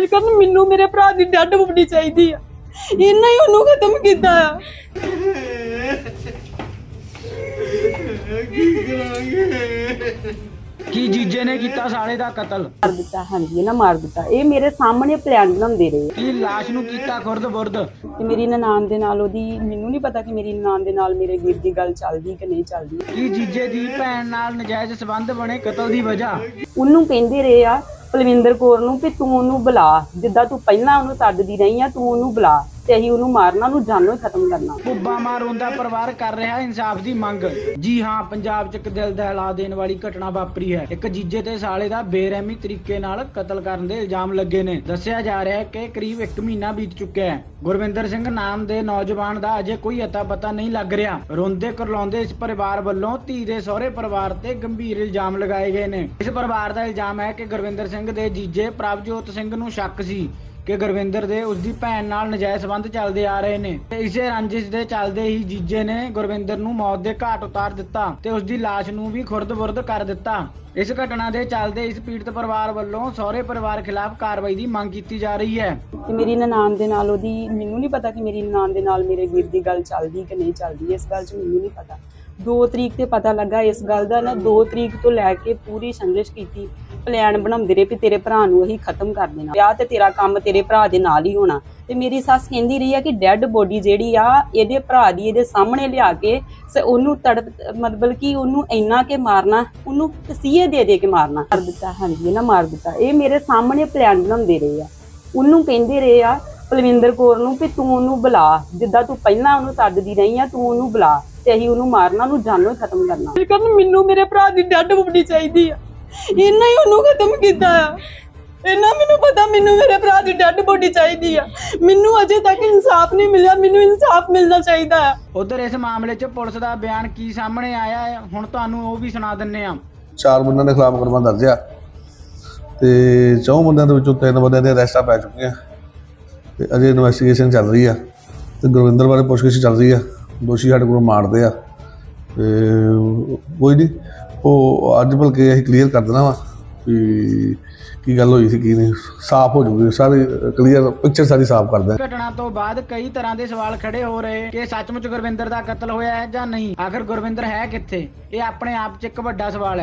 ਕਰਨ ਮੈਨੂੰ ਮੇਰੇ ਭਰਾ ਦੀ ਡੱਡ ਬੁੱਢੀ ਚਾਹੀਦੀ ਆ। ਇੰਨਾ ਹੀ ਉਹਨੂੰ ਖਤਮ ਕੀਤਾ ਆ। ਕੀ ਜੀਜੇ ਨੇ ਕੀਤਾ ਸਾਲੇ ਦਾ ਕਤਲ? ਮਾਰ ਦਿੱਤਾ ਹਾਂਜੀ ਇਹਨਾਂ ਮਾਰ ਦਿੱਤਾ। ਇਹ ਮੇਰੇ ਸਾਹਮਣੇ ਪਲਾਨ ਬਣਾਉਂਦੇ ਰਹੇ। ਕੀ ਲਾਸ਼ ਨੂੰ ਕੀਤਾ ਖੁਰਦ ਬੁਰਦ ਤੇ ਮੇਰੀ ਨਨਾਣ ਦੇ ਨਾਲ ਉਹਦੀ ਮੈਨੂੰ ਨਹੀਂ ਪਤਾ ਕਿ ਮੇਰੀ ਨਨਾਣ ਦੇ ਨਾਲ ਮੇਰੇ ਵੀਰ ਦੀ ਗੱਲ ਚੱਲਦੀ ਕਿ ਨਹੀਂ ਚੱਲਦੀ। ਕੀ ਜੀਜੇ ਦੀ ਭੈਣ ਨਾਲ ਨਜਾਇਜ਼ ਸਬੰਧ ਬਣੇ ਕਤਲ ਦੀ ਵਜ੍ਹਾ? ਉਹਨੂੰ ਕਹਿੰਦੇ ਰਹੇ ਆ ਪਲਵਿੰਦਰ ਕੌਰ ਨੂੰ ਕਿ ਤੂੰ ਉਹਨੂੰ ਬੁਲਾ, ਜਿੱਦਾਂ ਤੂੰ ਪਹਿਲਾਂ ਉਹਨੂੰ ਸੱਦਦੀ ਰਹੀ ਆ, ਤੂੰ ਉਹਨੂੰ ਬੁਲਾ। ਤੇ ਅਸੀਂ ਉਹਨੂੰ ਮਾਰਨਾ, ਉਹਨੂੰ ਜਾਨੋਂ ਹੀ ਖਤਮ ਕਰਨਾ। ਕੁੱਬਾ ਮਾਰੋਂ ਦਾ ਪਰਿਵਾਰ ਕਰ ਰਿਹਾ ਇਨਸਾਫ ਦੀ ਮੰਗ। ਜੀ ਹਾਂ, ਪੰਜਾਬ 'ਚ ਇੱਕ ਦਿਲ ਦਹਿਲਾ ਦੇਣ ਵਾਲੀ ਘਟਨਾ ਵਾਪਰੀ ਹੈ। ਇੱਕ ਜੀਜੇ ਤੇ ਸਾਲੇ ਦਾ ਬੇਰਹਿਮੀ ਤਰੀਕੇ ਨਾਲ ਕਤਲ ਕਰਨ ਦੇ ਇਲਜ਼ਾਮ ਲੱਗੇ ਨੇ। ਦੱਸਿਆ ਜਾ ਰਿਹਾ ਹੈ ਕਿ ਕਰੀਬ 1 ਮਹੀਨਾ ਬੀਤ ਚੁੱਕਿਆ ਹੈ। ਗੁਰਵਿੰਦਰ ਸਿੰਘ ਨਾਮ ਦੇ ਨੌਜਵਾਨ ਦਾ ਅਜੇ ਕੋਈ ਅਤਾ ਪਤਾ ਨਹੀਂ ਲੱਗ ਰਿਹਾ। ਰੋਂਦੇ ਕਰਲਾਉਂਦੇ ਇਸ ਪਰਿਵਾਰ ਵੱਲੋਂ ਧੀ ਦੇ ਸਹੁਰੇ ਪਰਿਵਾਰ ਤੇ ਗੰਭੀਰ ਇਲਜ਼ਾਮ ਲਗਾਏ ਗਏ ਨੇ। ਇਸ ਪਰਿਵਾਰ ਦਾ ਇਲਜ਼ਾਮ ਹੈ ਕਿ ਗੁਰਵਿੰਦਰ ਸਿੰਘ ਦੇ ਜੀਜੇ ਪ੍ਰਭਜੋਤ ਸਿੰਘ ਨੂੰ ਸ਼ੱਕ ਸੀ। ਕਿ ਗੁਰਵਿੰਦਰ ਦੇ ਉਸ ਦੀ ਭੈਣ ਨਾਲ ਨਜਾਇਜ਼ ਸੰਬੰਧ ਚੱਲਦੇ ਆ ਰਹੇ ਨੇ। ਤੇ ਇਸੇ ਰੰਜਿਸ਼ ਦੇ ਚੱਲਦੇ ਹੀ ਜੀਜੇ ਨੇ ਗੁਰਵਿੰਦਰ ਨੂੰ ਮੌਤ ਦੇ ਘਾਟ ਉਤਾਰ ਦਿੱਤਾ ਤੇ ਉਸ ਦੀ ਲਾਸ਼ ਨੂੰ ਵੀ ਖੁਰਦ-ਬੁਰਦ ਕਰ ਦਿੱਤਾ। ਇਸ ਘਟਨਾ ਦੇ ਚੱਲਦੇ ਇਸ ਪੀੜਤ ਪਰਿਵਾਰ ਵੱਲੋਂ ਸਹੁਰੇ ਪਰਿਵਾਰ ਖਿਲਾਫ ਕਾਰਵਾਈ ਦੀ ਮੰਗ ਕੀਤੀ ਜਾ ਰਹੀ ਹੈ। ਤੇ ਮੇਰੀ ਨਨਾਣ ਦੇ ਨਾਲ ਉਹਦੀ, ਮੈਨੂੰ ਨਹੀਂ ਪਤਾ ਕਿ ਮੇਰੀ ਨਨਾਣ ਦੇ ਨਾਲ ਮੇਰੇ ਵੀਰ ਦੀ ਗੱਲ ਚੱਲਦੀ ਕਿ ਨਹੀਂ ਚੱਲਦੀ, ਇਸ ਗੱਲ 'ਚ ਮੈਨੂੰ ਨਹੀਂ ਪਤਾ। 2 ਤਰੀਕ ਤੇ ਪਤਾ ਲੱਗਾ ਇਸ ਗੱਲ ਦਾ ਨਾ 2 ਤਰੀਕ ਤੋਂ ਲੈ ਕੇ ਪੂਰੀ ਸੰਘਰਸ਼ ਕੀਤੀ। ਪਲਾਨ ਬਣਾਉਂਦੇ ਰਹੇ ਵੀ ਤੇਰੇ ਭਰਾ ਨੂੰ ਅਸੀਂ ਖਤਮ ਕਰ ਦੇਣਾ। ਵਿਆਹ ਤੇ ਤੇਰਾ ਕੰਮ ਤੇਰੇ ਭਰਾ ਦੇ ਨਾਲ ਹੀ ਹੋਣਾ। ਤੇ ਮੇਰੀ ਸੱਸ ਕਹਿੰਦੀ ਰਹੀ ਆ ਕਿ ਡੈੱਡ ਬੋਡੀ ਜਿਹੜੀ ਆ, ਇਹਦੇ ਭਰਾ ਦੀ ਇਹਦੇ ਸਾਹਮਣੇ ਲਿਆ ਕੇ ਸ- ਉਹਨੂੰ ਤੜਪ ਮਤਲਬ ਕਿ ਉਹਨੂੰ ਇੰਨਾ ਕੇ ਮਾਰਨਾ, ਉਹਨੂੰ ਤਸੀਹੇ ਦੇ ਦੇ ਕੇ ਮਾਰਨਾ। ਕਰ ਦਿੱਤਾ, ਹਾਂਜੀ ਇਹਨਾਂ ਮਾਰ ਦਿੱਤਾ। ਇਹ ਮੇਰੇ ਸਾਹਮਣੇ ਪਲਾਨ ਬਣਾਉਂਦੇ ਰਹੇ ਆ। ਉਹਨੂੰ ਕਹਿੰਦੇ ਰਹੇ ਆ, ਪਲਵਿੰਦਰ ਕੌਰ ਨੂੰ ਕਿ ਤੂੰ ਉਹਨੂੰ ਬੁਲਾ। ਜਿੱਦਾਂ ਤੂੰ ਪਹਿਲਾਂ ਉਹਨੂੰ ਸੱਦਦੀ ਰਹੀ ਆ, ਤੂੰ ਉਹਨੂੰ ਬੁਲਾ। ਤੇ ਅਸੀਂ ਉਹਨੂੰ ਮਾਰਨਾ, ਉਹਨੂੰ ਜਾਨੋਂ ਹੀ ਖਤਮ ਕਰਨਾ। ਕਰਨ ਮੈਨੂੰ ਮੇਰੇ ਭਰਾ ਦੀ ਡੱਡ ਬੋਡੀ ਚਾਹੀਦੀ ਆ। ਇੰਨਾ ਹੀ ਉਹਨੂੰ ਖਤਮ ਕੀਤਾ ਆ। ਇੰਨਾ ਮੈਨੂੰ ਪਤਾ ਮੈਨੂੰ ਮੇਰੇ ਭਰਾ ਦੀ ਡੱਡ ਬੋਡੀ ਚਾਹੀਦੀ ਆ। ਮੈਨੂੰ ਅਜੇ ਤੱਕ ਇਨਸਾਫ ਨਹੀਂ ਮਿਲਿਆ ਮੈਨੂੰ ਇਨਸਾਫ ਮਿਲਣਾ ਚਾਹੀਦਾ ਆ। ਉਧਰ ਇਸ ਮਾਮਲੇ 'ਚ ਪੁਲਿਸ ਦਾ ਬਿਆਨ ਕੀ ਸਾਹਮਣੇ ਆਇਆ ਹੈ? ਹੁਣ ਤੁਹਾਨੂੰ ਉਹ ਵੀ ਸੁਣਾ ਦਿੰਨੇ ਆ। ਚਾਰ ਬੰਦਿਆਂ ਦੇ ਖਿਲਾਫ ਮੁਕੱਦਮਾ ਦਰਜ ਆ। ਤੇ ਚੌਂ ਬੰਦਿਆਂ ਦੇ ਵਿੱਚੋਂ ਤਿੰਨ ਬੰਦਿਆਂ ਦੇ ਅਰੈਸਟਾਂ ਪੈ ਚੁੱਕੀਆਂ। ਤੇ ਅਜੇ ਇਨਵੈਸਟੀਗੇਸ਼ਨ ਚੱਲ ਰਹੀ ਆ। ਤੇ ਗੁਰਵਿੰਦਰ ਬਾਰੇ ਪੁੱਛਗਿੱਛ ਚੱਲ ਰਹੀ ਆ। ਦੋਸ਼ੀ ਸਾਡੇ ਕੋਲ ਮਾਰਦੇ ਆ। ਤੇ ਕੋਈ ਨਹੀਂ। ਉਹ ਅੱਜ ਬਲਕਿ ਅਸੀਂ ਕਲੀਅਰ ਕਰ ਦੇਣਾ ਵਾ ਵੀ ਕੀ ਗੱਲ ਹੋਈ ਸੀ, ਕੀ ਨਹੀਂ। ਸਾਫ਼ ਹੋ ਜੂਗੀ ਸਾਰੀ ਕਲੀਅਰ ਪਿਕਚਰ ਸਾਰੀ ਸਾਫ਼ ਕਰ ਦਿਆਂਗੇ। ਘਟਨਾ ਤੋਂ ਬਾਅਦ ਕਈ ਤਰ੍ਹਾਂ ਦੇ ਸਵਾਲ ਖੜੇ ਹੋ ਰਹੇ ਕਿ ਸੱਚਮੁੱਚ ਗੁਰਵਿੰਦਰ ਦਾ ਕਤਲ ਹੋਇਆ ਹੈ ਜਾਂ ਨਹੀਂ? ਆਖਰ ਗੁਰਵਿੰਦਰ ਹੈ ਕਿੱਥੇ? ਇਹ ਆਪਣੇ ਆਪ 'ਚ ਇੱਕ ਵੱਡਾ ਸਵਾਲ ਹੈ।